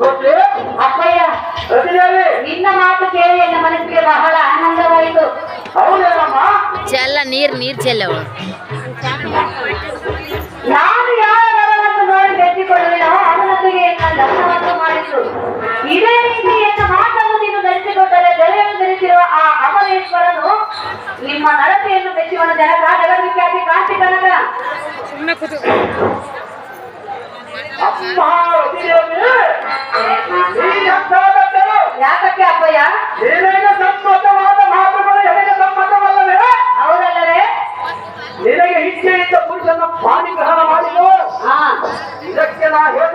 Você? ಚೆಲ್ಲ ನೀರು ನೀರು ಚೆಲ್ಲವಳು ನಾನು ಯಾವ ವರವನ್ನು ನೋಡಿ ಮೆಚ್ಚಿಕೊಳ್ಳುವೆನೋ ಅವನೊಂದಿಗೆ ನನ್ನ ಲಗ್ನವನ್ನು ಮಾಡಿತು ಇದೇ ರೀತಿ ಎನ್ನ ಮಾತನ್ನು ನೀನು ನಡೆಸಿಕೊಟ್ಟರೆ ಬೆಲೆಯನ್ನು ಧರಿಸಿರುವ ಆ ಅಮರೇಶ್ವರನು ನಿಮ್ಮ ನಡತೆಯನ್ನು ಮೆಚ್ಚುವನ ಜನಕ ಜಗದ್ವಿಖ್ಯಾತಿ ಕಾಂತಿ ಕನಕ ಅಮ್ಮ ರತಿದೇವಿ ನೀನೆಂಥ ಗಂಡನು? ಯಾಕಕ್ಕೆ ಅಪ್ಪಯ್ಯ ನೀನೇನು না হে